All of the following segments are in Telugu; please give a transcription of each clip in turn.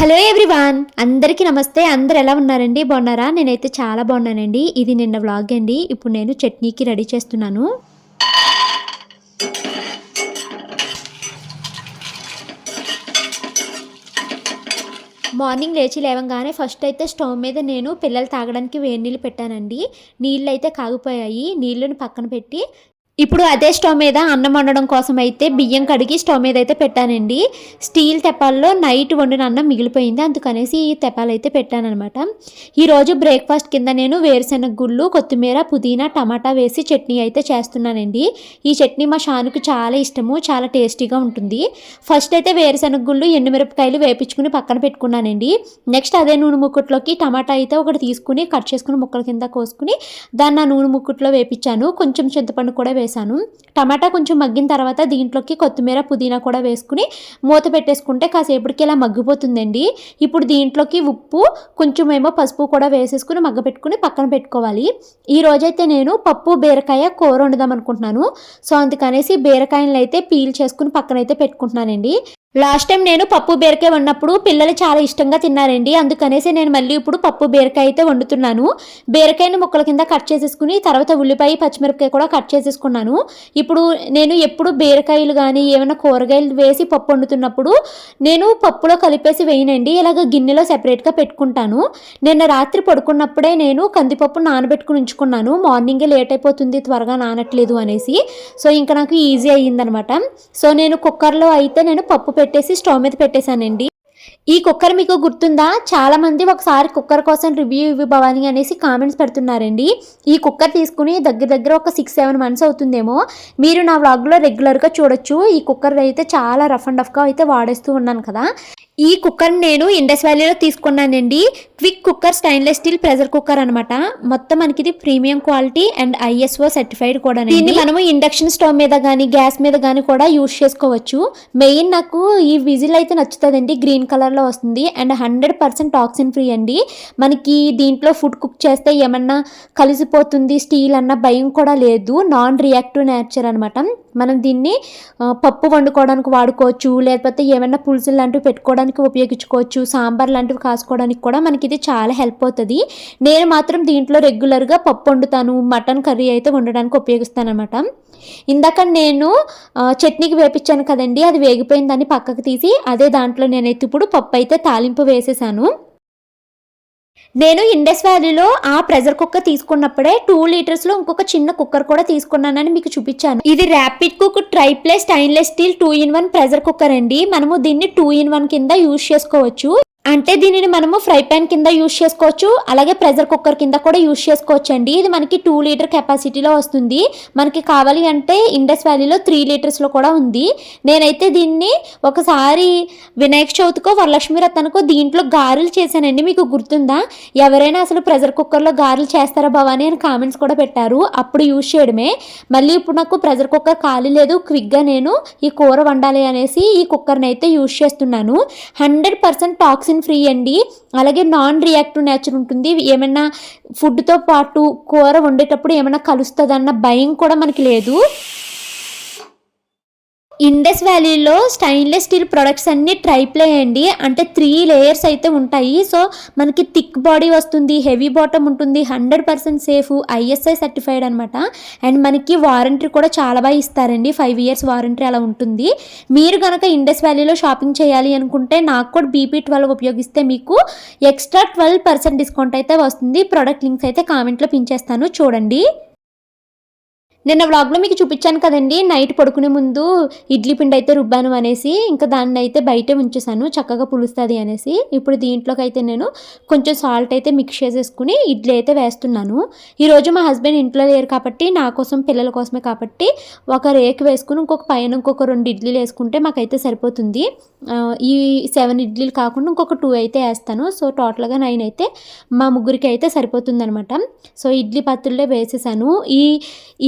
హలో ఎవ్రీవాన్ అందరికీ నమస్తే. అందరు ఎలా ఉన్నారండి? బాగున్నారా? నేనైతే చాలా బాగున్నానండి. ఇది నిన్న వ్లాగ్ అండి. ఇప్పుడు నేను చట్నీకి రెడీ చేస్తున్నాను. మార్నింగ్ లేచి లేవగానే ఫస్ట్ అయితే స్టవ్ మీద నేను పిల్లలు తాగడానికి వేడి నీళ్ళు పెట్టానండి. నీళ్ళు అయితే కాగిపోయాయి. నీళ్ళని పక్కన పెట్టి ఇప్పుడు అదే స్టవ్ మీద అన్నం వండడం కోసం అయితే బియ్యం కడిగి స్టవ్ మీద అయితే పెట్టానండి. స్టీల్ తెప్పాల్లో నైట్ వండిన అన్నం మిగిలిపోయింది. అందుకనేసి ఈ తెప్పాలు అయితే పెట్టానమాట ఈరోజు బ్రేక్ఫాస్ట్ కింద నేను వేరుశెనగ గుళ్ళు కొత్తిమీర పుదీనా టమాటా వేసి చట్నీ అయితే చేస్తున్నానండి. ఈ చట్నీ మా షానుకు చాలా ఇష్టము చాలా టేస్టీగా ఉంటుంది. ఫస్ట్ అయితే వేరుశెనగ గుళ్ళు ఎండుమిరపకాయలు వేపించుకుని పక్కన పెట్టుకున్నానండి. నెక్స్ట్ అదే నూనె ముక్కుట్లోకి టమాటా అయితే ఒకటి తీసుకుని కట్ చేసుకుని ముక్కల కింద కోసుకుని దాన్ని ఆ నూనె ముక్కుట్లో వేపించాను. కొంచెం చింతపండు కూడా వేసి వేసాను టమాటా కొంచెం మగ్గిన తర్వాత దీంట్లోకి కొత్తిమీర పుదీనా కూడా వేసుకుని మూత పెట్టేసుకుంటే కాసేపటికి ఇలా మగ్గిపోతుందండి. ఇప్పుడు దీంట్లోకి ఉప్పు కొంచెం ఏమో పసుపు కూడా వేసేసుకుని మగ్గ పెట్టుకుని పక్కన పెట్టుకోవాలి. ఈ రోజైతే నేను పప్పు బీరకాయ కూర వండుదాం అనుకుంటున్నాను. సో అందుకనేసి బీరకాయలను అయితే పీల్ చేసుకుని పక్కనైతే పెట్టుకుంటున్నానండి. లాస్ట్ టైం నేను పప్పు బీరకాయ వండినప్పుడు పిల్లలు చాలా ఇష్టంగా తిన్నారండి. అందుకనేసి నేను మళ్ళీ ఇప్పుడు పప్పు బీరకాయ అయితే వండుతున్నాను. బీరకాయని ముక్కల కింద కట్ చేసేసుకుని తర్వాత ఉల్లిపాయ పచ్చిమిరపకాయ కూడా కట్ చేసేసుకున్నాను. ఇప్పుడు నేను ఎప్పుడు బీరకాయలు కానీ ఏమైనా కూరగాయలు వేసి పప్పు వండుతున్నప్పుడు నేను పప్పులో కలిపేసి వేయనండి. ఇలాగ గిన్నెలో సెపరేట్గా పెట్టుకుంటాను. నిన్న రాత్రి పడుకున్నప్పుడే నేను కందిపప్పు నానబెట్టుకుని ఉంచుకున్నాను. మార్నింగే లేట్ అయిపోతుంది త్వరగా నానట్లేదు అనేసి. సో ఇంకా నాకు ఈజీ అయ్యిందనమాట. సో నేను కుక్కర్లో అయితే నేను పప్పు పెట్టేసి స్టవ్ మీద పెట్టేశానండి. ఈ కుక్కర్ మీకు గుర్తుందా? చాలా మంది ఒకసారి కుక్కర్ కోసం రివ్యూ ఇవ్వి భవాని అనేసి కామెంట్స్ పెడుతున్నారండి. ఈ కుక్కర్ తీసుకుని దగ్గర దగ్గర ఒక సిక్స్ సెవెన్ మంత్స్ అవుతుందేమో. మీరు నా వ్లాగ్లో రెగ్యులర్గా చూడొచ్చు. ఈ కుక్కర్ అయితే చాలా రఫ్ అండ్ రఫ్గా అయితే వాడేస్తూ ఉన్నాను కదా. ఈ కుక్కర్ నేను ఇండస్ వ్యాలీలో తీసుకున్నానండి. Quick cooker stainless steel pressure cooker అనమాట మొత్తం మనకి ఇది premium quality and ISO certified కూడా దీన్ని మనము ఇండక్షన్ స్టవ్ మీద కానీ గ్యాస్ మీద కానీ కూడా యూస్ చేసుకోవచ్చు. మెయిన్ నాకు ఈ విజిల్ అయితే నచ్చుతుందండి. గ్రీన్ కలర్లో వస్తుంది. And hundred percent toxin free అండి. మనకి దీంట్లో ఫుడ్ కుక్ చేస్తే ఏమన్నా కలిసిపోతుంది స్టీల్ అన్న భయం కూడా లేదు. నాన్ రియాక్టివ్ నేచర్ అనమాట మనం దీన్ని పప్పు వండుకోవడానికి వాడుకోవచ్చు లేకపోతే ఏమైనా పులుసులు లాంటివి పెట్టుకోవడానికి ఉపయోగించుకోవచ్చు సాంబార్ లాంటివి కాసుకోవడానికి కూడా మనకి ఇది చాలా హెల్ప్ అవుతుంది. నేను మాత్రం దీంట్లో రెగ్యులర్గా పప్పు వండుతాను మటన్ కర్రీ అయితే వండడానికి ఉపయోగిస్తాను అనమాట ఇందాక నేను చట్నీకి వేపించాను కదండి అది వేగిపోయిందని పక్కకు తీసి అదే దాంట్లో నేనైతే ఇప్పుడు పప్పు అయితే తాలింపు వేసేసాను. నేను ఇండస్ వ్యాలీలో ఆ ప్రెషర్ కుక్కర్ తీసుకున్నప్పుడే టూ లీటర్స్లో ఇంకొక చిన్న కుక్కర్ కూడా తీసుకున్నానని మీకు చూపించాను. ఇది rapid cook triply stainless steel two in one pressure cooker అండి. మనము దీన్ని టూ ఇన్ వన్ కింద యూజ్ చేసుకోవచ్చు. అంటే దీనిని మనము ఫ్రై పాన్ కింద యూస్ చేసుకోవచ్చు. అలాగే ప్రెషర్ కుక్కర్ కింద కూడా యూస్ చేసుకోవచ్చు అండి ఇది మనకి టూ లీటర్ కెపాసిటీలో వస్తుంది. మనకి కావాలి అంటే ఇండస్ వ్యాలీలో త్రీ లీటర్స్లో కూడా ఉంది. నేనైతే దీన్ని ఒకసారి వినాయక చవితికో వరలక్ష్మి రత్నకో దీంట్లో గారెలు చేశానండి. మీకు గుర్తుందా? ఎవరైనా అసలు ప్రెషర్ కుక్కర్లో గారెలు చేస్తారా భవాని అని కామెంట్స్ కూడా పెట్టారు. అప్పుడు యూజ్ చేయడమే. మళ్ళీ ఇప్పుడు నాకు ప్రెషర్ కుక్కర్ ఖాళీ లేదు. క్విక్గా నేను ఈ కూర వండాలి అనేసి ఈ కుక్కర్ని అయితే యూస్ చేస్తున్నాను. హండ్రెడ్ పర్సెంట్ టాక్సిన్ ఫ్రీ అండి. అలాగే నాన్ రియాక్టివ్ నేచర్ ఉంటుంది. ఏమైనా ఫుడ్తో పాటు కూర వండేటప్పుడు ఏమైనా కలుస్తుందన్న భయం కూడా మనకి లేదు. ఇండస్ వ్యాలీలో స్టైన్లెస్ స్టీల్ ప్రొడక్ట్స్ అన్ని ట్రైప్లే అండి. అంటే త్రీ లేయర్స్ అయితే ఉంటాయి. సో మనకి థిక్ బాడీ వస్తుంది హెవీ బాటమ్ ఉంటుంది hundred percent safe ISI certified అనమాట అండ్ మనకి వారంటీ కూడా చాలా బాగా ఇస్తారండి. ఫైవ్ ఇయర్స్ వారంటీ అలా ఉంటుంది. మీరు కనుక ఇండస్ వ్యాలీలో షాపింగ్ చేయాలి అనుకుంటే నాకు కూడా బీపీ ట్వెల్వ్ ఉపయోగిస్తే మీకు ఎక్స్ట్రా ట్వెల్వ్ పర్సెంట్ డిస్కౌంట్ అయితే వస్తుంది. ప్రొడక్ట్ లింక్స్ అయితే కామెంట్లో పించేస్తాను చూడండి. నిన్న వ్లాగ్లో మీకు చూపించాను కదండి నైట్ పడుకునే ముందు ఇడ్లీ పిండి అయితే రుబ్బాను అనేసి ఇంకా దాన్ని అయితే బయటే ఉంచేసాను చక్కగా పులుస్తుంది అనేసి. ఇప్పుడు దీంట్లోకి అయితే నేను కొంచెం సాల్ట్ అయితే మిక్స్ చేసేసుకుని ఇడ్లీ అయితే వేస్తున్నాను. ఈరోజు మా హస్బెండ్ ఇంట్లో లేరు కాబట్టి నా కోసం పిల్లల కోసమే కాబట్టి ఒక రేకు వేసుకుని ఇంకొక పైన ఇంకొక రెండు ఇడ్లీలు వేసుకుంటే మాకైతే సరిపోతుంది. ఈ సెవెన్ ఇడ్లీలు కాకుండా ఇంకొక టూ అయితే వేస్తాను. సో టోటల్గా నైన్ అయితే మా ముగ్గురికి అయితే సరిపోతుంది అనమాట సో ఇడ్లీ పత్రులే వేసేసాను. ఈ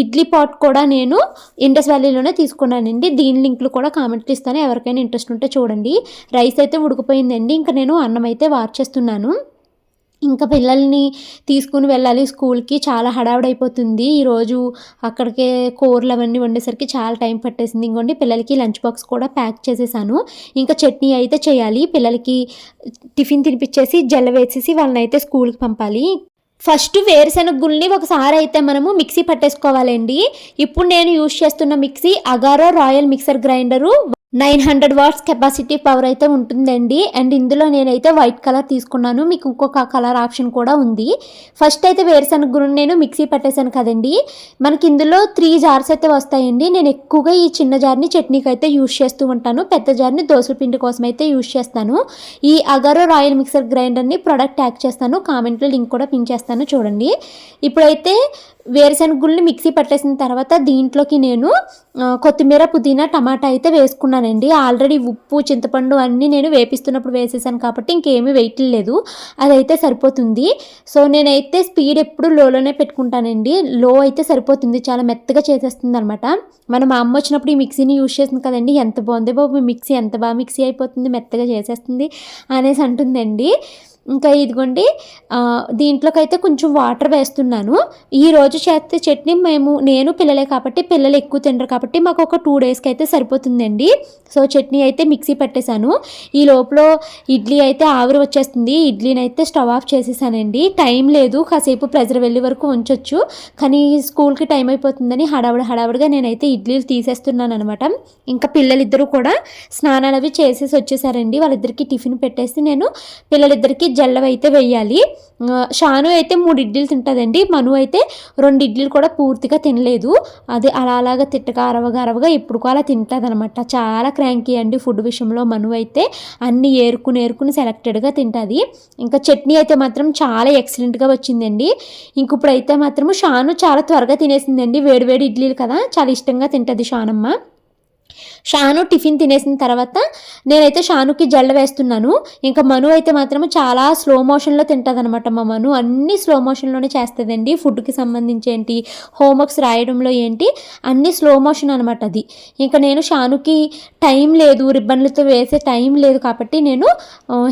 ఇడ్లీ పాట్ కూడా నేను ఇండస్ వ్యాలీలోనే తీసుకున్నానండి. దీని లింక్లు కూడా కామెంట్లు ఇస్తాను ఎవరికైనా ఇంట్రెస్ట్ ఉంటే చూడండి. రైస్ అయితే ఉడికిపోయిందండి. ఇంకా నేను అన్నం అయితే వార్చేస్తున్నాను. ఇంకా పిల్లల్ని తీసుకుని వెళ్ళాలి స్కూల్కి. చాలా హడావుడైపోతుంది. ఈరోజు అక్కడికే కూరలు అవన్నీ వండేసరికి చాలా టైం పట్టేసింది. ఇంకోండి పిల్లలకి లంచ్ బాక్స్ కూడా ప్యాక్ చేసేసాను. ఇంకా చట్నీ అయితే చేయాలి. పిల్లలకి టిఫిన్ తినిపించేసి జల్ల వేసేసి వాళ్ళని అయితే స్కూల్కి పంపాలి. ఫస్ట్ వేరుశెనగ ఒకసారి అయితే మనము మిక్సీ పట్టేసుకోవాలండి. ఇప్పుడు నేను యూజ్ చేస్తున్న mixie Agaro royal mixer grinder nine hundred watts capacity power అయితే ఉంటుందండి. అండ్ ఇందులో నేనైతే వైట్ కలర్ తీసుకున్నాను. మీకు ఇంకొక కలర్ ఆప్షన్ కూడా ఉంది. ఫస్ట్ అయితే వేరుశనగ గురుని నేను మిక్సీ పట్టేశాను కదండి. మనకి ఇందులో త్రీ జార్స్ అయితే వస్తాయండి. నేను ఎక్కువగా ఈ చిన్న జార్ని చట్నీకి అయితే యూజ్ చేస్తూ ఉంటాను. పెద్ద జార్ని దోశల పిండి కోసం అయితే యూజ్ చేస్తాను. ఈ అగారో రాయల్ మిక్సర్ గ్రైండర్ని ప్రొడక్ట్ ట్యాగ్ చేస్తాను. కామెంట్లో లింక్ కూడా పిన్ చేస్తాను. చూడండి. ఇప్పుడైతే వేరుశనగుల్ని మిక్సీ పట్టేసిన తర్వాత దీంట్లోకి నేను కొత్తిమీర పుదీనా టమాటా అయితే వేసుకున్నానండి. ఆల్రెడీ ఉప్పు చింతపండు అన్నీ నేను వేపిస్తున్నప్పుడు వేసేసాను కాబట్టి ఇంకేమీ వేయట్లేదు అదైతే సరిపోతుంది. సో నేనైతే స్పీడ్ ఎప్పుడు లోలోనే పెట్టుకుంటానండి. లో అయితే సరిపోతుంది. చాలా మెత్తగా చేసేస్తుంది అనమాట మన మా అమ్మ వచ్చినప్పుడు ఈ మిక్సీని యూజ్ చేసింది కదండి. ఎంత బాగుంది బాబు మిక్సీ ఎంత బాగా మిక్సీ అయిపోతుంది మెత్తగా చేసేస్తుంది అనేసి అంటుందండి. ఇంకా ఇదిగోండి దీంట్లోకైతే కొంచెం వాటర్ వేస్తున్నాను. ఈరోజు చేస్తే చట్నీ మేము నేను పిల్లలే కాబట్టి పిల్లలు ఎక్కువ తినరు కాబట్టి మాకు ఒక టూ డేస్కి అయితే సరిపోతుందండి. సో చట్నీ అయితే మిక్సీ పెట్టేశాను. ఈ లోపల ఇడ్లీ అయితే ఆవిరి వచ్చేస్తుంది. ఇడ్లీని అయితే స్టవ్ ఆఫ్ చేసేసానండి. టైం లేదు. కాసేపు ప్రెజర్ వెళ్ళే వరకు ఉంచొచ్చు. కానీ స్కూల్కి టైం అయిపోతుందని హడావుడి హడావుడిగా నేనైతే ఇడ్లీలు తీసేస్తున్నాను అనమాట ఇంకా పిల్లలిద్దరూ కూడా స్నానాలు అవి చేసేసి వచ్చేసారండి. వాళ్ళిద్దరికి టిఫిన్ పెట్టేసి నేను పిల్లలిద్దరికి జల్లవి అయితే వేయాలి షాను అయితే మూడు ఇడ్లీలు తింటుందండి. మను అయితే రెండు ఇడ్లీలు కూడా పూర్తిగా తినలేదు. అది అలా అలాగా తిట్టగా అరవగా అరవగా ఎప్పుడుకో అలా తింటుంది అనమాట చాలా క్రాంకీ అండి ఫుడ్ విషయంలో మను అయితే అన్ని ఏరుకుని ఏరుకుని సెలెక్టెడ్గా తింటుంది. ఇంకా చట్నీ అయితే మాత్రం చాలా ఎక్సలెంట్గా వచ్చిందండి. ఇంక ఇప్పుడైతే మాత్రం షాను చాలా త్వరగా తినేసిందండి. వేడివేడి ఇడ్లీలు కదా చాలా ఇష్టంగా తింటుంది షానమ్మ. షాను టిఫిన్ తినేసిన తర్వాత నేనైతే షానుకి జల్ల వేస్తున్నాను. ఇంకా మను అయితే మాత్రం చాలా స్లో మోషన్లో తింటుందనమాట మా మను. అన్నీ స్లో మోషన్లోనే చేస్తుందండి. ఫుడ్కి సంబంధించి ఏంటి హోంవర్క్స్ రాయడంలో ఏంటి అన్నీ స్లో మోషన్ అనమాట అది. ఇంకా నేను షానుకి టైం లేదు రిబ్బన్లతో వేసే టైం లేదు కాబట్టి నేను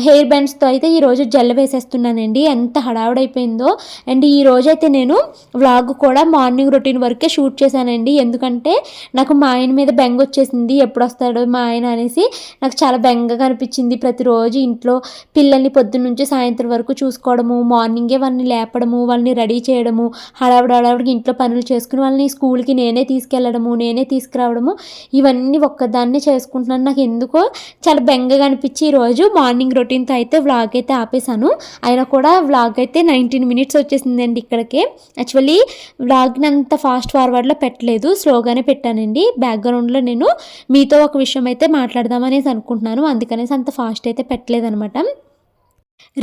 హెయిర్ బ్యాండ్స్తో అయితే ఈరోజు జల్ల వేసేస్తున్నానండి. ఎంత హడావుడైపోయిందో. అండ్ ఈ రోజైతే అయితే నేను వ్లాగ్ కూడా మార్నింగ్ రొటీన్ వరకే షూట్ చేశానండి. ఎందుకంటే నాకు మా ఆయన మీద బెంగ వచ్చేసి వచ్చేసింది ఎప్పుడు వస్తాడో మా ఆయన అనేసి నాకు చాలా బెంగగా అనిపించింది ప్రతిరోజు ఇంట్లో పిల్లల్ని పొద్దున్న నుంచి సాయంత్రం వరకు చూసుకోవడము మార్నింగే వాళ్ళని లేపడము వాళ్ళని రెడీ చేయడము హడావిడ హడావిడికి ఇంట్లో పనులు చేసుకుని వాళ్ళని స్కూల్కి నేనే తీసుకెళ్ళడము నేనే తీసుకురావడము ఇవన్నీ ఒక్కదాన్నే చేసుకుంటున్నాను. నాకు ఎందుకో చాలా బెంగగా అనిపించి ఈరోజు మార్నింగ్ రొటీన్తో అయితే వ్లాగ్ అయితే ఆపేశాను. అయినా కూడా వ్లాగ్ అయితే నైన్టీన్ మినిట్స్ వచ్చేసిందండి ఇక్కడికే. యాక్చువల్లీ వ్లాగ్ని అంత ఫాస్ట్ ఫార్వర్డ్లో పెట్టలేదు స్లోగానే పెట్టానండి. బ్యాక్గ్రౌండ్లో నేను మీతో ఒక విషయం అయితే మాట్లాడదామనేసి అనుకుంటున్నాను. అందుకనేసి అంత ఫాస్ట్ అయితే పెట్టలేదనమాట.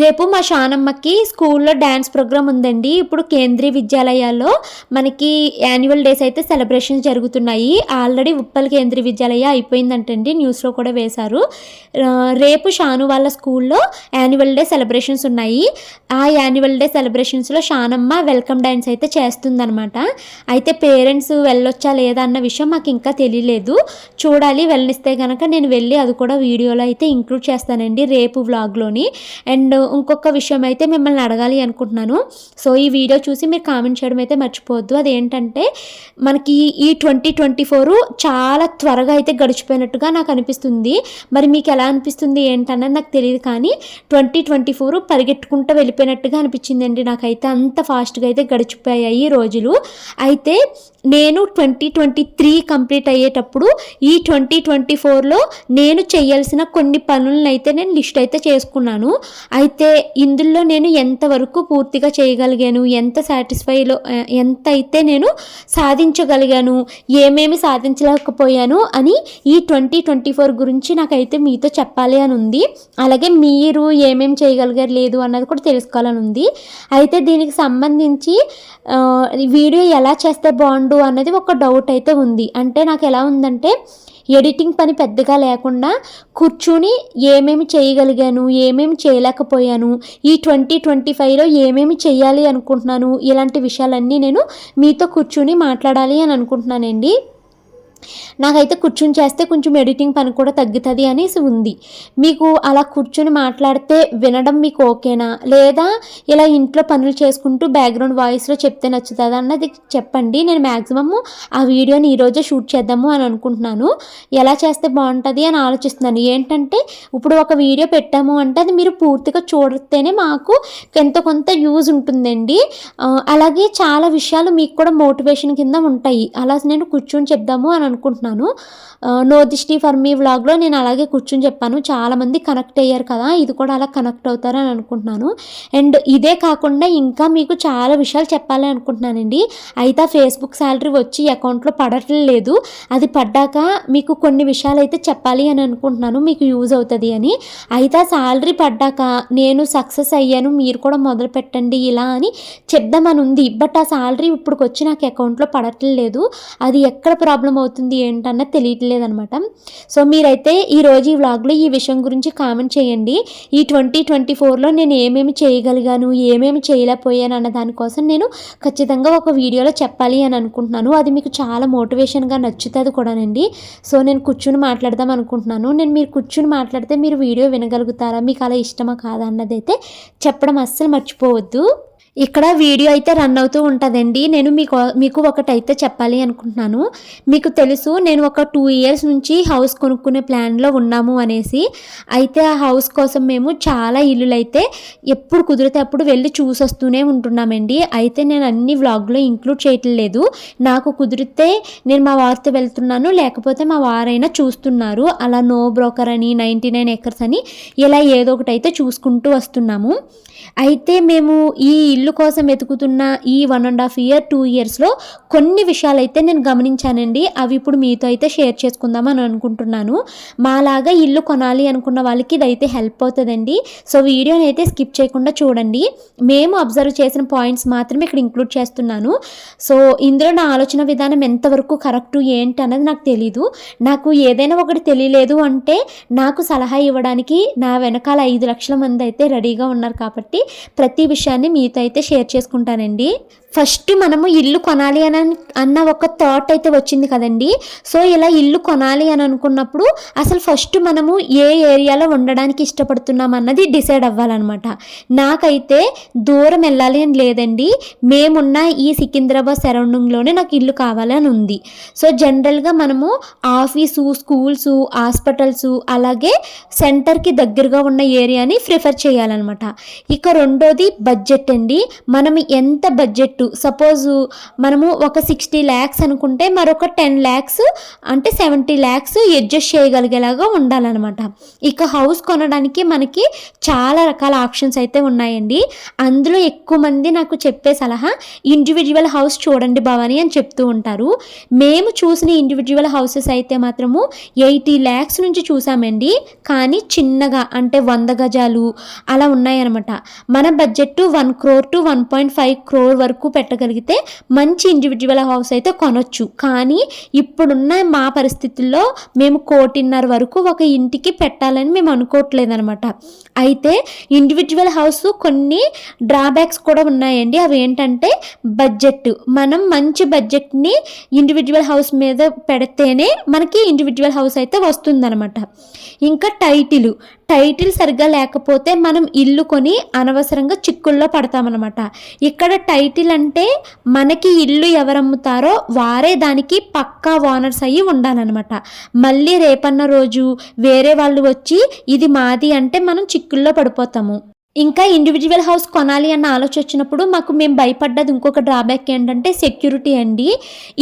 రేపు మా షానమ్మకి స్కూల్లో డ్యాన్స్ ప్రోగ్రామ్ ఉందండి. ఇప్పుడు కేంద్రీయ విద్యాలయాల్లో మనకి యాన్యువల్ డేస్ అయితే సెలబ్రేషన్స్ జరుగుతున్నాయి. ఆల్రెడీ ఉప్పల్ కేంద్రీయ విద్యాలయ అయిపోయిందంటండి. న్యూస్లో కూడా వేశారు. రేపు షాను వాళ్ళ స్కూల్లో యాన్యువల్ డే సెలబ్రేషన్స్ ఉన్నాయి. ఆ యాన్యువల్ డే సెలబ్రేషన్స్లో షానమ్మ వెల్కమ్ డ్యాన్స్ అయితే చేస్తుందనమాట అయితే పేరెంట్స్ వెళ్ళొచ్చా లేదా అన్న విషయం మాకు ఇంకా తెలియలేదు. చూడాలి వెళ్ళనిస్తే కనుక నేను వెళ్ళి అది కూడా వీడియోలో అయితే ఇంక్లూడ్ చేస్తానండి రేపు వ్లాగ్లోని. అండ్ అండ్ ఇంకొక విషయం అయితే మిమ్మల్ని అడగాలి అనుకుంటున్నాను. సో ఈ వీడియో చూసి మీరు కామెంట్ చేయడం అయితే మర్చిపోవద్దు. అదేంటంటే మనకి ఈ ట్వంటీ ట్వంటీ ఫోర్ చాలా త్వరగా అయితే గడిచిపోయినట్టుగా నాకు అనిపిస్తుంది. మరి మీకు ఎలా అనిపిస్తుంది ఏంటన్నది నాకు తెలియదు కానీ ట్వంటీ ట్వంటీ ఫోర్ పరిగెట్టుకుంటూ వెళ్ళిపోయినట్టుగా అనిపించిందండి. నాకైతే అంత ఫాస్ట్గా అయితే గడిచిపోయాయి ఈ రోజులు. అయితే నేను ట్వంటీ ట్వంటీ త్రీ కంప్లీట్ అయ్యేటప్పుడు ఈ ట్వంటీ ట్వంటీ ఫోర్లో నేను చేయాల్సిన కొన్ని పనులను అయితే నేను లిస్ట్ అయితే చేసుకున్నాను. అయితే ఇందులో నేను ఎంతవరకు పూర్తిగా చేయగలిగాను ఎంత సాటిస్ఫైలో ఎంత అయితే నేను సాధించగలిగాను ఏమేమి సాధించలేకపోయాను అని ఈ ట్వంటీ ట్వంటీ ఫోర్ గురించి నాకైతే మీతో చెప్పాలి అని ఉంది. అలాగే మీరు ఏమేమి చేయగలిగారు లేదు అన్నది కూడా తెలుసుకోవాలని ఉంది. అయితే దీనికి సంబంధించి వీడియో ఎలా చేస్తే బాగుండు అన్నది ఒక డౌట్ అయితే ఉంది. అంటే నాకు ఎలా ఉందంటే ఎడిటింగ్ పని పెద్దగా లేకుండా కూర్చుని ఏమేమి చేయగలిగాను ఏమేమి చేయలేకపోయాను ఈ ట్వంటీ ట్వంటీ ఫైవ్లో ఏమేమి చేయాలి అనుకుంటున్నాను ఇలాంటి విషయాలన్నీ నేను మీతో కూర్చుని మాట్లాడాలి అని అనుకుంటున్నానండి. నాకైతే కూర్చుని చేస్తే కొంచెం ఎడిటింగ్ పని కూడా తగ్గుతుంది అనేసి ఉంది. మీకు అలా కూర్చొని మాట్లాడితే వినడం మీకు ఓకేనా? లేదా ఇలా ఇంట్లో పనులు చేసుకుంటూ బ్యాక్గ్రౌండ్ వాయిస్లో చెప్తే నచ్చుతుంది అన్నది చెప్పండి. నేను మ్యాక్సిమమ్ ఆ వీడియోని ఈరోజే షూట్ చేద్దాము అని అనుకుంటున్నాను. ఎలా చేస్తే బాగుంటుంది అని ఆలోచిస్తున్నాను. ఏంటంటే ఇప్పుడు ఒక వీడియో పెట్టాము అంటే అది మీరు పూర్తిగా చూడితేనే మాకు ఎంతో కొంత యూజ్ ఉంటుందండి. అలాగే చాలా విషయాలు మీకు కూడా మోటివేషన్ కింద ఉంటాయి. అలా నేను కూర్చొని చెప్దాము అని అనుకుంటున్నాను. నో దిష్టి ఫర్ మీ వ్లాగ్లో నేను అలాగే కూర్చొని చెప్పాను. చాలామంది కనెక్ట్ అయ్యారు కదా ఇది కూడా అలా కనెక్ట్ అవుతారని అనుకుంటున్నాను. అండ్ ఇదే కాకుండా ఇంకా మీకు చాలా విషయాలు చెప్పాలని అనుకుంటున్నానండి. అయితే ఫేస్బుక్ శాలరీ వచ్చి అకౌంట్లో పడటం లేదు. అది పడ్డాక మీకు కొన్ని విషయాలు అయితే చెప్పాలి అని అనుకుంటున్నాను. మీకు యూజ్ అవుతుంది అని. అయితే ఆ శాలరీ పడ్డాక నేను సక్సెస్ అయ్యాను మీరు కూడా మొదలు పెట్టండి ఇలా అని చెప్దామని ఉంది. బట్ ఆ శాలరీ ఇప్పుడు వచ్చి నాకు అకౌంట్లో పడటం లేదు. అది ఎక్కడ ప్రాబ్లం అవుతుంది? అవుతుంది తెలియట్లేదు తెలియట్లేదనమాట సో మీరైతే ఈరోజు ఈ వ్లాగ్లో ఈ విషయం గురించి కామెంట్ చేయండి. ఈ ట్వంటీ ట్వంటీ ఫోర్లో నేను ఏమేమి చేయగలిగాను ఏమేమి చేయలేకపోయాను అన్న దానికోసం నేను ఖచ్చితంగా ఒక వీడియోలో చెప్పాలి అని అనుకుంటున్నాను. అది మీకు చాలా మోటివేషన్గా నచ్చుతుంది కూడానండి. సో నేను కూర్చుని మాట్లాడదాం అనుకుంటున్నాను. నేను మీరు కూర్చుని మాట్లాడితే మీరు వీడియో వినగలుగుతారా మీకు అలా ఇష్టమా కాదా అన్నది అయితే చెప్పడం అస్సలు మర్చిపోవద్దు. ఇక్కడ వీడియో అయితే రన్ అవుతూ ఉంటుందండి. నేను మీకు మీకు ఒకటైతే చెప్పాలి అనుకుంటున్నాను. మీకు తెలుసు నేను ఒక టూ ఇయర్స్ నుంచి హౌస్ కొనుక్కునే ప్లాన్లో ఉన్నాము అనేసి. అయితే ఆ హౌస్ కోసం మేము చాలా ఇల్లులు అయితే ఎప్పుడు కుదిరితే అప్పుడు వెళ్ళి చూసొస్తూనే ఉంటున్నామండి. అయితే నేను అన్ని వ్లాగ్లో ఇంక్లూడ్ చేయటం లేదు. నాకు కుదిరితే నేను మా వారితో వెళ్తున్నాను లేకపోతే మా వారైనా చూస్తున్నారు. అలా నో బ్రోకర్ అని నైంటీ నైన్ ఎకర్స్ అని ఇలా ఏదో ఒకటి అయితే చూసుకుంటూ వస్తున్నాము. అయితే మేము ఈ ఇల్లు ఇల్లు కోసం వెతుకుతున్న ఈ one and half year two ఇయర్స్లో కొన్ని విషయాలు అయితే నేను గమనించానండి. అవి ఇప్పుడు మీతో అయితే షేర్ చేసుకుందామని అనుకుంటున్నాను. మాలాగా ఇల్లు కొనాలి అనుకున్న వాళ్ళకి ఇదైతే హెల్ప్ అవుతుందండి. సో వీడియోని అయితే స్కిప్ చేయకుండా చూడండి. మేము అబ్జర్వ్ చేసిన పాయింట్స్ మాత్రమే ఇక్కడ ఇంక్లూడ్ చేస్తున్నాను. సో ఇందులో నా ఆలోచన విధానం ఎంతవరకు కరెక్ట్ ఏంటి అన్నది నాకు తెలీదు. నాకు ఏదైనా ఒకటి తెలియలేదు అంటే నాకు సలహా ఇవ్వడానికి నా వెనకాల ఐదు లక్షల మంది అయితే రెడీగా ఉన్నారు కాబట్టి ప్రతి విషయాన్ని మీతో అయితే షేర్ చేసుకుంటానండి. ఫస్ట్ మనము ఇల్లు కొనాలి అని అన్న ఒక థాట్ అయితే వచ్చింది కదండి. సో ఇలా ఇల్లు కొనాలి అని అనుకున్నప్పుడు అసలు ఫస్ట్ మనము ఏ ఏరియాలో ఉండడానికి ఇష్టపడుతున్నాం అన్నది డిసైడ్ అవ్వాలన్నమాట. నాకైతే దూరం వెళ్ళాలి అని లేదండి. మేమున్న ఈ సికింద్రాబాద్ సరౌండింగ్లోనే నాకు ఇల్లు కావాలని ఉంది. సో జనరల్గా మనము ఆఫీసు స్కూల్స్ హాస్పిటల్స్ అలాగే సెంటర్కి దగ్గరగా ఉన్న ఏరియాని ప్రిఫర్ చేయాలన్నమాట. ఇక రెండోది బడ్జెట్ అండి. మనం ఎంత బడ్జెట్ సపోజ్ మనము ఒక సిక్స్టీ ల్యాక్స్ అనుకుంటే మరొక టెన్ ల్యాక్స్ అంటే సెవెంటీ ల్యాక్స్ అడ్జస్ట్ చేయగలిగేలాగా ఉండాలన్నమాట. ఇక హౌస్ కొనడానికి మనకి చాలా రకాల ఆప్షన్స్ అయితే ఉన్నాయండి. అందులో ఎక్కువ మంది నాకు చెప్పే సలహా ఇండివిజువల్ హౌస్ చూడండి భవాని అని చెప్తూ ఉంటారు. మేము చూసిన ఇండివిజువల్ హౌసెస్ అయితే మాత్రము ఎయిటీ ల్యాక్స్ నుంచి చూసామండి. కానీ చిన్నగా అంటే వంద గజాలు అలా ఉన్నాయన్నమాట. మన budget one crore to one point five crore వరకు పెట్టగలిగితే మంచి ఇండివిజువల్ హౌస్ అయితే కొనొచ్చు. కానీ ఇప్పుడున్న మా పరిస్థితుల్లో మేము కోటిన్నర వరకు ఒక ఇంటికి పెట్టాలని మేము అనుకోవట్లేదు అనమాట అయితే ఇండివిజువల్ హౌస్ కొన్ని డ్రాబ్యాక్స్ కూడా ఉన్నాయండి. అవి ఏంటంటే బడ్జెట్ మనం మంచి బడ్జెట్ని ఇండివిజువల్ హౌస్ మీద పెడితేనే మనకి ఇండివిజువల్ హౌస్ అయితే వస్తుందనమాట ఇంకా టైటిల్ టైటిల్ సరిగ్గా లేకపోతే మనం ఇల్లు కొని అనవసరంగా చిక్కుల్లో పడతామన్నమాట. ఇక్కడ టైటిల్ అంటే మనకి ఇల్లు ఎవరమ్ముతారో వారే దానికి పక్కా ఓనర్స్ అయ్యి ఉండాలన్నమాట. మళ్ళీ రేపన్న రోజు వేరే వాళ్ళు వచ్చి ఇది మాది అంటే మనం చిక్కుల్లో పడిపోతాము. ఇంకా ఇండివిజువల్ హౌస్ కొనాలి అన్న ఆలోచన వచ్చినప్పుడు మాకు మేము భయపడ్డది ఇంకొక డ్రాబ్యాక్ ఏంటంటే సెక్యూరిటీ అండి.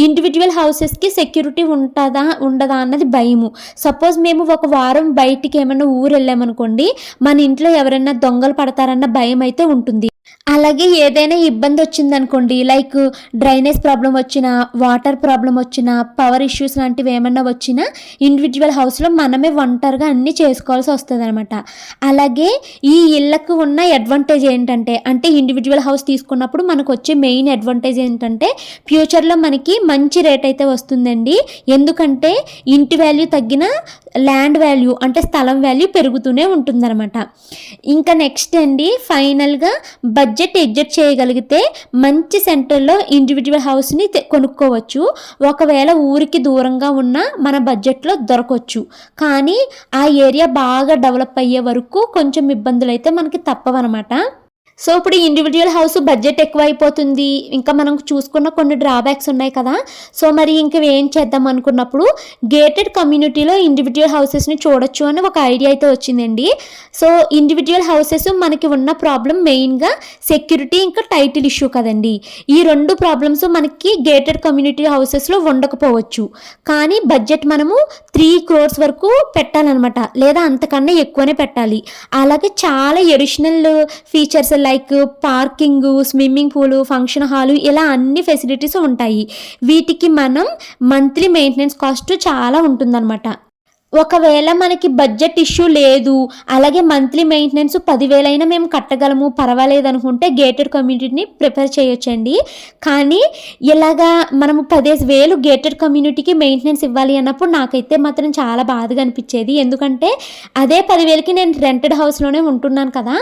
ఇండివిజువల్ హౌసెస్కి సెక్యూరిటీ ఉంటుందా ఉండదా అన్నది భయము. సపోజ్ మేము ఒక వారం బయటికి ఏమైనా ఊరు వెళ్ళామనుకోండి మన ఇంట్లో ఎవరైనా దొంగలు పడతారన్న భయం అయితే ఉంటుంది. అలాగే ఏదైనా ఇబ్బంది వచ్చిందనుకోండి లైక్ డ్రైనేజ్ ప్రాబ్లం వచ్చినా వాటర్ ప్రాబ్లం వచ్చినా పవర్ ఇష్యూస్ లాంటివి ఏమన్నా వచ్చినా ఇండివిజువల్ హౌస్లో మనమే ఒంటరిగా అన్నీ చేసుకోవాల్సి వస్తుంది అనమాట అలాగే ఈ ఇళ్ళకు ఉన్న అడ్వాంటేజ్ ఏంటంటే అంటే ఇండివిజువల్ హౌస్ తీసుకున్నప్పుడు మనకు వచ్చే మెయిన్ అడ్వాంటేజ్ ఏంటంటే ఫ్యూచర్లో మనకి మంచి రేట్ అయితే వస్తుందండి. ఎందుకంటే ఇంటి వాల్యూ తగ్గిన ల్యాండ్ వాల్యూ అంటే స్థలం వాల్యూ పెరుగుతూనే ఉంటుందన్నమాట. ఇంకా నెక్స్ట్ అండి ఫైనల్గా బడ్జెట్ బడ్జెట్ ఎగ్జిట్ చేయగలిగితే మంచి సెంటర్లో ఇండివిజువల్ హౌస్ని కొనుక్కోవచ్చు. ఒకవేళ ఊరికి దూరంగా ఉన్న మన బడ్జెట్లో దొరకవచ్చు కానీ ఆ ఏరియా బాగా డెవలప్ అయ్యే వరకు కొంచెం ఇబ్బందులు అయితే మనకి తప్పవన్నమాట సో ఇప్పుడు ఇండివిజువల్ హౌస్ బడ్జెట్ ఎక్కువ అయిపోతుంది ఇంకా మనం చూసుకున్న కొన్ని డ్రాబ్యాక్స్ ఉన్నాయి కదా. సో మరి ఇంకా ఏం చేద్దాం అనుకున్నప్పుడు గేటెడ్ కమ్యూనిటీలో ఇండివిజువల్ హౌసెస్ని చూడొచ్చు అని ఒక ఐడియా అయితే వచ్చిందండి. సో ఇండివిజువల్ హౌసెస్ మనకి ఉన్న ప్రాబ్లం మెయిన్గా సెక్యూరిటీ ఇంకా టైటిల్ ఇష్యూ కదండి. ఈ రెండు ప్రాబ్లమ్స్ మనకి గేటెడ్ కమ్యూనిటీ హౌసెస్లో ఉండకపోవచ్చు. కానీ బడ్జెట్ మనము త్రీ క్రోర్స్ వరకు పెట్టాలన్నమాట. లేదా అంతకన్నా ఎక్కువనే పెట్టాలి. అలాగే చాలా additional features like parking swimming pool function hall ఇలా అన్ని ఫెసిలిటీస్ ఉంటాయి. వీటికి మనం మంత్లీ మెయింటెనెన్స్ కాస్ట్ చాలా ఉంటుందన్నమాట. ఒకవేళ మనకి బడ్జెట్ ఇష్యూ లేదు అలాగే మంత్లీ మెయింటెనెన్స్ పదివేలైనా మేము కట్టగలము పర్వాలేదు అనుకుంటే గేటెడ్ కమ్యూనిటీని ప్రిపేర్ చేయొచ్చండి. కానీ ఇలాగా మనము పదిహేను వేలు గేటెడ్ కమ్యూనిటీకి మెయింటెనెన్స్ ఇవ్వాలి అన్నప్పుడు నాకైతే మాత్రం చాలా బాధగా అనిపించేది. ఎందుకంటే అదే పదివేలకి నేను రెంటెడ్ హౌస్లోనే ఉంటున్నాను కదా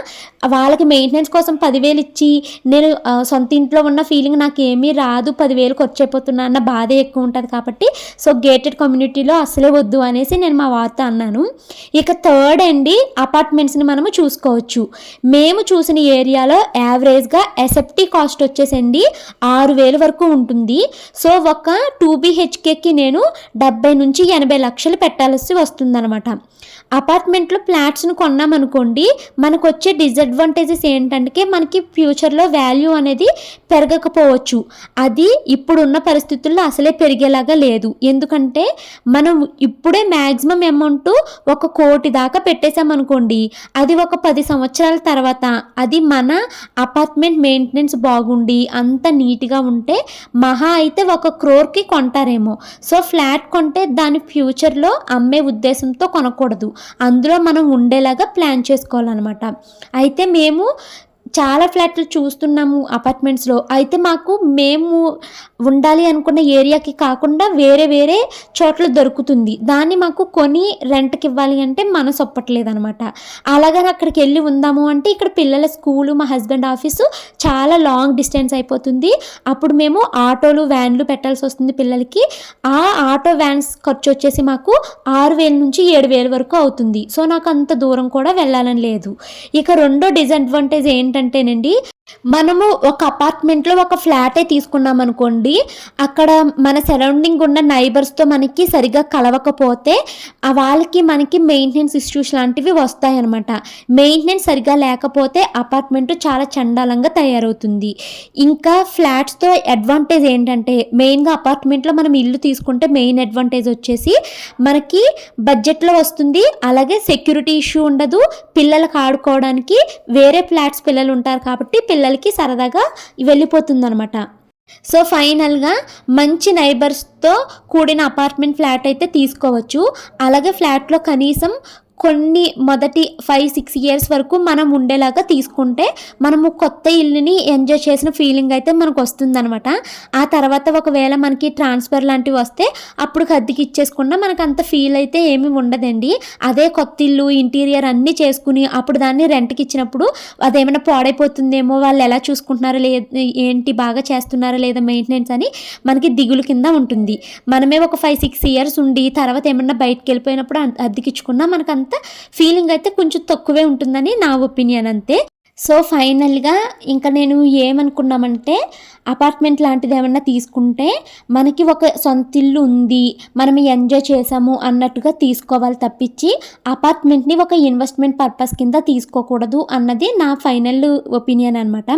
వాళ్ళకి మెయింటెనెన్స్ కోసం పదివేలు ఇచ్చి నేను సొంత ఇంట్లో ఉన్న ఫీలింగ్ నాకు ఏమీ రాదు పదివేలు ఖర్చు అయిపోతున్నా అన్న బాధ ఎక్కువ ఉంటుంది కాబట్టి సో గేటెడ్ కమ్యూనిటీలో అసలే వద్దు అనేసి నేను మా వార్త అన్నాను. ఇక థర్డ్ అండి అపార్ట్మెంట్స్ని మనము చూసుకోవచ్చు. మేము చూసిన ఏరియాలో యావరేజ్గా ఎసెప్టీ కాస్ట్ వచ్చేసండి ఆరు వేలు వరకు ఉంటుంది. సో ఒక టూ బీహెచ్కేకి నేను డెబ్బై నుంచి ఎనభై లక్షలు పెట్టాల్సి వస్తుందన్నమాట. అపార్ట్మెంట్లో ఫ్లాట్స్ను కొన్నామనుకోండి మనకు వచ్చే డిసడ్వాంటేజెస్ ఏంటంటే మనకి ఫ్యూచర్లో వాల్యూ అనేది పెరగకపోవచ్చు. అది ఇప్పుడున్న పరిస్థితుల్లో అసలే పెరిగేలాగా లేదు. ఎందుకంటే మనం ఇప్పుడే మ్యాక్సిమం అమౌంట్ ఒక కోటి దాకా పెట్టేశామనుకోండి అది ఒక పది సంవత్సరాల తర్వాత అది మన అపార్ట్మెంట్ మెయింటెనెన్స్ బాగుండి అంత నీట్గా ఉంటే మహా అయితే ఒక క్రోర్కి కొంటారేమో. సో ఫ్లాట్ కొంటే దాని ఫ్యూచర్లో అమ్మే ఉద్దేశంతో కొనకూడదు. అందులో మనం ఉండేలాగా ప్లాన్ చేసుకోవాలన్నమాట. అయితే మేము చాలా ఫ్లాట్లు చూస్తున్నాము అపార్ట్మెంట్స్లో. అయితే మాకు మేము ఉండాలి అనుకున్న ఏరియాకి కాకుండా వేరే వేరే చోట్ల దొరుకుతుంది. దాన్ని మాకు కొని రెంట్కి ఇవ్వాలి అంటే మనసు ఒప్పట్లేదనమాట. అలాగని అక్కడికి వెళ్ళి ఉందాము అంటే ఇక్కడ పిల్లల స్కూలు మా హస్బెండ్ ఆఫీసు చాలా లాంగ్ డిస్టెన్స్ అయిపోతుంది. అప్పుడు మేము ఆటోలు వ్యాన్లు పెట్టాల్సి వస్తుంది పిల్లలకి. ఆ ఆటో వ్యాన్స్ ఖర్చు వచ్చేసి మాకు ఆరు వేల నుంచి ఏడు వేల వరకు అవుతుంది. సో నాకు అంత దూరం కూడా వెళ్ళాలని లేదు. ఇక రెండో డిసడ్వాంటేజ్ ఏంటంటేనండి మనము ఒక అపార్ట్మెంట్లో ఒక ఫ్లాటే తీసుకున్నాం అనుకోండి అక్కడ మన సరౌండింగ్ ఉన్న నైబర్స్తో మనకి సరిగ్గా కలవకపోతే వాళ్ళకి మనకి మెయింటెనెన్స్ ఇష్యూస్ లాంటివి వస్తాయన్నమాట. మెయింటెనెన్స్ సరిగ్గా లేకపోతే అపార్ట్మెంట్ చాలా చండాలంగా తయారవుతుంది. ఇంకా ఫ్లాట్స్తో అడ్వాంటేజ్ ఏంటంటే మెయిన్గా అపార్ట్మెంట్లో మనం ఇల్లు తీసుకుంటే మెయిన్ అడ్వాంటేజ్ వచ్చేసి మనకి బడ్జెట్లో వస్తుంది అలాగే సెక్యూరిటీ ఇష్యూ ఉండదు పిల్లలకు ఆడుకోవడానికి వేరే ఫ్లాట్స్ పిల్లలు ఉంటారు కాబట్టి పిల్లలకి సరదాగా వెళ్ళిపోతుంది సో ఫైనల్గా మంచి నైబర్స్తో కూడిన అపార్ట్మెంట్ ఫ్లాట్ అయితే తీసుకోవచ్చు. అలాగే ఫ్లాట్లో కనీసం కొన్ని మొదటి ఫైవ్ సిక్స్ ఇయర్స్ వరకు మనం ఉండేలాగా తీసుకుంటే మనము కొత్త ఇల్లుని ఎంజాయ్ చేసిన ఫీలింగ్ అయితే మనకు వస్తుందనమాట ఆ తర్వాత ఒకవేళ మనకి ట్రాన్స్ఫర్ లాంటివి వస్తే అప్పుడు అద్దెకి ఇచ్చేసుకున్నా మనకు అంత ఫీల్ అయితే ఏమీ ఉండదండి. అదే కొత్త ఇల్లు ఇంటీరియర్ అన్నీ చేసుకుని అప్పుడు దాన్ని రెంట్కి ఇచ్చినప్పుడు అదేమైనా పాడైపోతుందేమో వాళ్ళు ఎలా చూసుకుంటున్నారో లేదు ఏంటి బాగా చేస్తున్నారో లేదా మెయింటెనెన్స్ అని మనకి దిగులు కింద ఉంటుంది. మనమే ఒక ఫైవ్ సిక్స్ ఇయర్స్ ఉండి తర్వాత ఏమన్నా బయటకు వెళ్ళిపోయినప్పుడు అద్దెకిచ్చుకున్నా మనకు అంత ఫీలింగ్ అయితే కొంచెం తక్కువే ఉంటుందని నా ఒపీనియన్ అంతే. సో ఫైనల్గా ఇంకా నేను ఏమనుకున్నామంటే అపార్ట్మెంట్ లాంటిది ఏమన్నా తీసుకుంటే మనకి ఒక సొంత ఇల్లు ఉంది మనం ఎంజాయ్ చేసాము అన్నట్టుగా తీసుకోవాలి తప్పించి అపార్ట్మెంట్ని ఒక ఇన్వెస్ట్మెంట్ పర్పస్ కింద తీసుకోకూడదు అన్నది నా ఫైనల్ ఒపీనియన్ అనమాట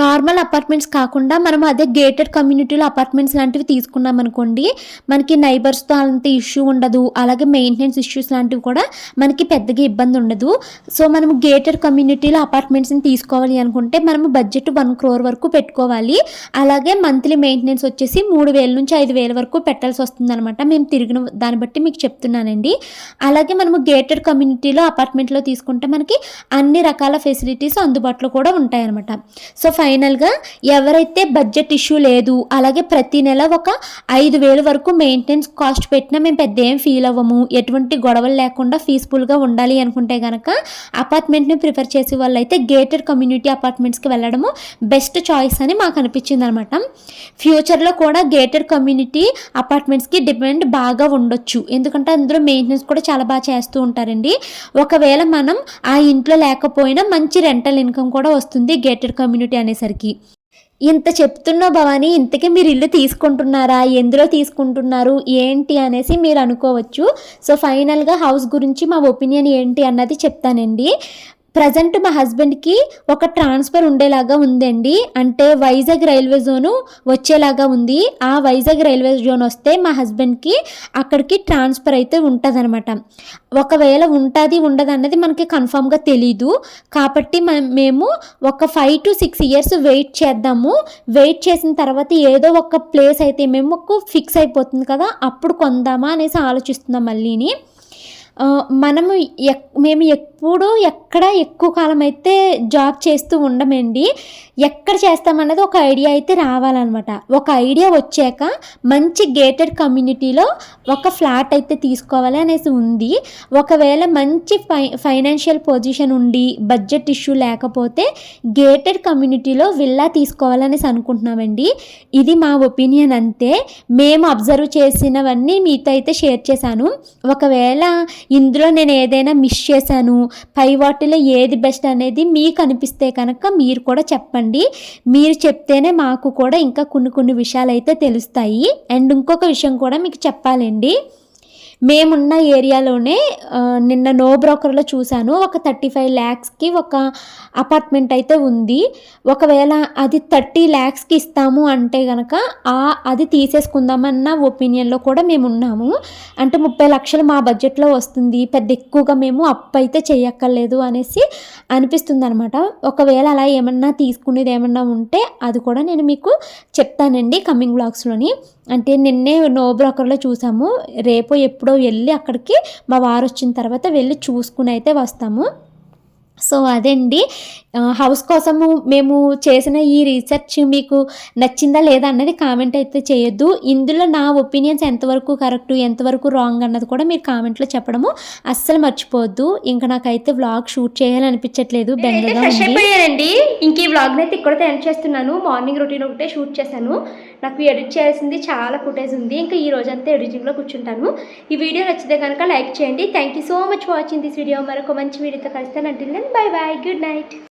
నార్మల్ అపార్ట్మెంట్స్ కాకుండా మనం అదే గేటెడ్ కమ్యూనిటీలో అపార్ట్మెంట్స్ లాంటివి తీసుకున్నాం అనుకోండి మనకి నైబర్స్తో అంత ఇష్యూ ఉండదు. అలాగే మెయింటెనెన్స్ ఇష్యూస్ లాంటివి కూడా మనకి పెద్దగా ఇబ్బంది ఉండదు. సో మనం గేటెడ్ కమ్యూనిటీలో అపార్ట్మెంట్స్ని తీసుకోవాలి అనుకుంటే మనము బడ్జెట్ వన్ క్రోర్ వరకు పెట్టుకోవాలి. అలాగే మంత్లీ మెయింటెనెన్స్ వచ్చేసి మూడు వేల నుంచి ఐదు వేల వరకు పెట్టాల్సి వస్తుంది అనమాట మేము తిరిగిన దాన్ని బట్టి మీకు చెప్తున్నానండి. అలాగే మనము గేటెడ్ కమ్యూనిటీలో అపార్ట్మెంట్లో తీసుకుంటే మనకి అన్ని రకాల ఫెసిలిటీస్ అందుబాటులో కూడా ఉంటాయన్నమాట. సో ఫైనల్గా ఎవరైతే బడ్జెట్ ఇష్యూ లేదు అలాగే ప్రతి నెల ఒక ఐదు వేలు వరకు మెయింటెనెన్స్ కాస్ట్ పెట్టినా మేము పెద్ద ఏం ఫీల్ అవ్వము. ఎటువంటి గొడవలు లేకుండా పీస్ఫుల్గా ఉండాలి అనుకుంటే కనుక అపార్ట్మెంట్ని ప్రిఫర్ చేసే వాళ్ళు అయితే గేటెడ్ కమ్యూనిటీ అపార్ట్మెంట్స్కి వెళ్ళడము బెస్ట్ చాయిస్ అని మాకు అనిపించింది అనమాట ఫ్యూచర్లో కూడా గేటెడ్ కమ్యూనిటీ అపార్ట్మెంట్స్కి డిపెండ్ బాగా ఉండొచ్చు. ఎందుకంటే అందులో మెయింటెనెన్స్ కూడా చాలా బాగా చేస్తూ ఉంటారండి. ఒకవేళ మనం ఆ ఇంట్లో లేకపోయినా మంచి రెంటల్ ఇన్కమ్ కూడా వస్తుంది గేటెడ్ కమ్యూనిటీ అనేది. అనేసరికి ఇంత చెప్తున్నా భవాని ఇంతకీ మీరు ఇల్లు తీసుకుంటున్నారా? ఎందులో తీసుకుంటున్నారు? ఏంటి? అనేసి మీరు అనుకోవచ్చు. సో ఫైనల్గా హౌస్ గురించి మా ఒపీనియన్ ఏంటి అన్నది చెప్తానండి. ప్రజెంట్ మా హస్బెండ్కి ఒక ట్రాన్స్ఫర్ ఉండేలాగా ఉందండి. అంటే వైజాగ్ రైల్వే జోను వచ్చేలాగా ఉంది. ఆ వైజాగ్ రైల్వే జోన్ వస్తే మా హస్బెండ్కి అక్కడికి ట్రాన్స్ఫర్ అయితే ఉంటుందన్నమాట. ఒకవేళ ఉంటుంది ఉండదు అన్నది మనకి కన్ఫామ్గా తెలీదు. కాబట్టి మ- మేము ఒక five to six years wait చేద్దాము. వెయిట్ చేసిన తర్వాత ఏదో ఒక ప్లేస్ అయితే మేము ఫిక్స్ అయిపోతుంది కదా అప్పుడు కొందామా అనేసి ఆలోచిస్తున్నాం మళ్ళీని. మనము ఎక్ మేము ఎప్పుడు ఎక్కడ ఎక్కువ కాలం అయితే జాబ్ చేస్తూ ఉండమండి ఎక్కడ చేస్తామన్నది ఒక ఐడియా అయితే రావాలన్నమాట. ఒక ఐడియా వచ్చాక మంచి గేటెడ్ కమ్యూనిటీలో ఒక ఫ్లాట్ అయితే తీసుకోవాలి అనేసి ఉంది. ఒకవేళ మంచి ఫై ఫైనాన్షియల్ పొజిషన్ ఉండి బడ్జెట్ ఇష్యూ లేకపోతే గేటెడ్ కమ్యూనిటీలో విల్లా తీసుకోవాలనేసి అనుకుంటున్నామండి. ఇది మా ఒపీనియన్ అంతే. మేము అబ్జర్వ్ చేసినవన్నీ మీతో అయితే షేర్ చేశాను. ఒకవేళ ఇందులో నేను ఏదైనా మిస్ చేశాను పై వాటిలో ఏది బెస్ట్ అనేది మీకు అనిపిస్తే కనుక మీరు కూడా చెప్పండి. మీరు చెప్తేనే మాకు కూడా ఇంకా కొన్ని కొన్ని విషయాలు అయితే తెలుస్తాయి. అండ్ ఇంకొక విషయం కూడా మీకు చెప్పాలండి. మేమున్న ఏరియాలోనే నిన్న నో బ్రోకర్లో చూశాను. ఒక థర్టీ ఫైవ్ ల్యాక్స్కి ఒక అపార్ట్మెంట్ అయితే ఉంది. ఒకవేళ అది థర్టీ ల్యాక్స్కి ఇస్తాము అంటే కనుక ఆ అది తీసేసుకుందామన్న ఒపీనియన్లో కూడా మేము ఉన్నాము అంటే ముప్పై లక్షలు మా బడ్జెట్లో వస్తుంది. పెద్ద ఎక్కువగా మేము అప్పు అయితే చేయక్కర్లేదు అనేసి అనిపిస్తుంది అనమాట ఒకవేళ అలా ఏమన్నా తీసుకునేది ఏమన్నా ఉంటే అది కూడా నేను మీకు చెప్తానండి కమింగ్ బ్లాగ్స్లోని. అంటే నిన్నే నో బ్రోకర్లో చూసాము. రేపు ఎప్పుడో వెళ్ళి అక్కడికి మా వారు వచ్చిన తర్వాత వెళ్ళి చూసుకుని అయితే వస్తాము. సో అదండి. ఆ, హౌస్ కోసము మేము చేసిన ఈ రీసెర్చ్ మీకు నచ్చిందా లేదా అన్నది కామెంట్ అయితే చేయొద్దు. ఇందులో నా ఒపీనియన్స్ ఎంతవరకు కరెక్ట్ ఎంతవరకు రాంగ్ అన్నది కూడా మీరు కామెంట్లో చెప్పడము అస్సలు మర్చిపోవద్దు. ఇంకా నాకైతే వ్లాగ్ షూట్ చేయాలనిపించట్లేదు ఫ్రెష్ ఉంది అయిపోయానండి. ఇంక ఈ వ్లాగ్ అయితే ఇక్కడతో ఎండ్ చేస్తున్నాను. మార్నింగ్ రొటీన్ ఒకటే షూట్ చేశాను. నాకు ఎడిట్ చేయాల్సింది చాలా ఫుటేజ్ ఉంది. ఇంకా ఈ రోజంతా ఎడిటింగ్లో కూర్చుంటాను. ఈ వీడియో నచ్చితే కనుక లైక్ చేయండి. Thank you so much watching this video మరొక మంచి వీడియోతో కలుస్తాను. అంటే బై బాయ్ గుడ్ నైట్